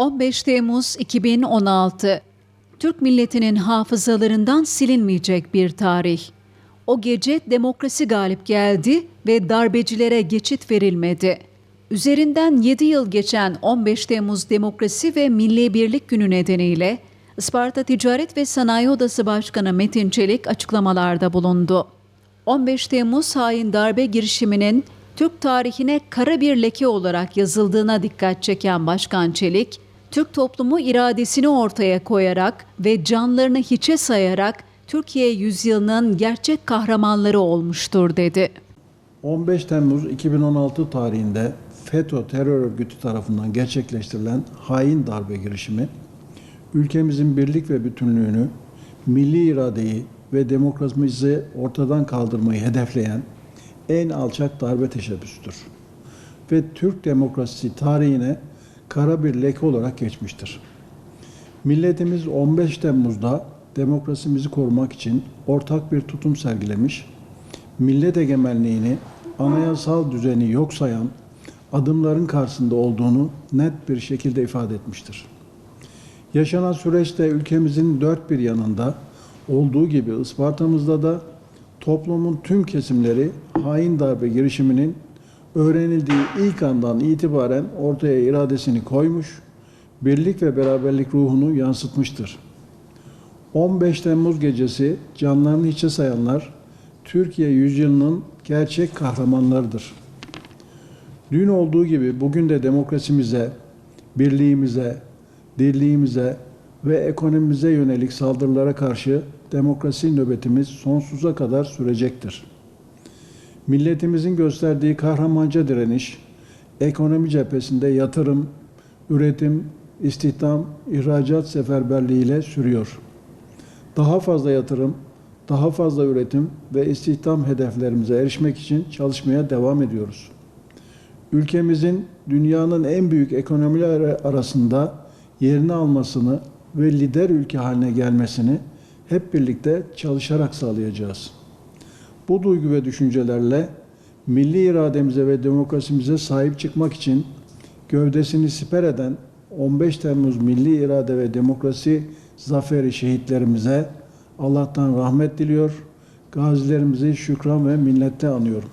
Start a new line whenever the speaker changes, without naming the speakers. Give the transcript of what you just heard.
15 Temmuz 2016 Türk milletinin hafızalarından silinmeyecek bir tarih. O gece demokrasi galip geldi ve darbecilere geçit verilmedi. Üzerinden 7 yıl geçen 15 Temmuz Demokrasi ve Milli Birlik Günü nedeniyle Isparta Ticaret ve Sanayi Odası Başkanı Metin Çelik açıklamalarda bulundu. 15 Temmuz hain darbe girişiminin Türk tarihine kara bir leke olarak yazıldığına dikkat çeken Başkan Çelik, Türk toplumu iradesini ortaya koyarak ve canlarını hiçe sayarak Türkiye yüzyılının gerçek kahramanları olmuştur dedi.
15 Temmuz 2016 tarihinde FETÖ terör örgütü tarafından gerçekleştirilen hain darbe girişimi, ülkemizin birlik ve bütünlüğünü, milli iradeyi ve demokrasimizi ortadan kaldırmayı hedefleyen en alçak darbe teşebbüsüdür. Ve Türk demokrasisi tarihine kara bir leke olarak geçmiştir. Milletimiz 15 Temmuz'da demokrasimizi korumak için ortak bir tutum sergilemiş, millet egemenliğini, anayasal düzeni yok sayan adımların karşısında olduğunu net bir şekilde ifade etmiştir. Yaşanan süreçte ülkemizin dört bir yanında olduğu gibi Isparta'mızda da toplumun tüm kesimleri hain darbe girişiminin öğrenildiği ilk andan itibaren ortaya iradesini koymuş, birlik ve beraberlik ruhunu yansıtmıştır. 15 Temmuz gecesi canlarını hiçe sayanlar Türkiye yüzyılının gerçek kahramanlarıdır. Dün olduğu gibi bugün de demokrasimize, birliğimize, dirliğimize ve ekonomimize yönelik saldırılara karşı demokrasi nöbetimiz sonsuza kadar sürecektir. Milletimizin gösterdiği kahramanca direniş, ekonomi cephesinde yatırım, üretim, istihdam, ihracat seferberliğiyle sürüyor. Daha fazla yatırım, daha fazla üretim ve istihdam hedeflerimize erişmek için çalışmaya devam ediyoruz. Ülkemizin dünyanın en büyük ekonomiler arasında yerini almasını ve lider ülke haline gelmesini hep birlikte çalışarak sağlayacağız. Bu duygu ve düşüncelerle milli irademize ve demokrasimize sahip çıkmak için gövdesini siper eden 15 Temmuz Milli İrade ve Demokrasi Zaferi şehitlerimize Allah'tan rahmet diliyor, gazilerimizi şükran ve minnette anıyorum.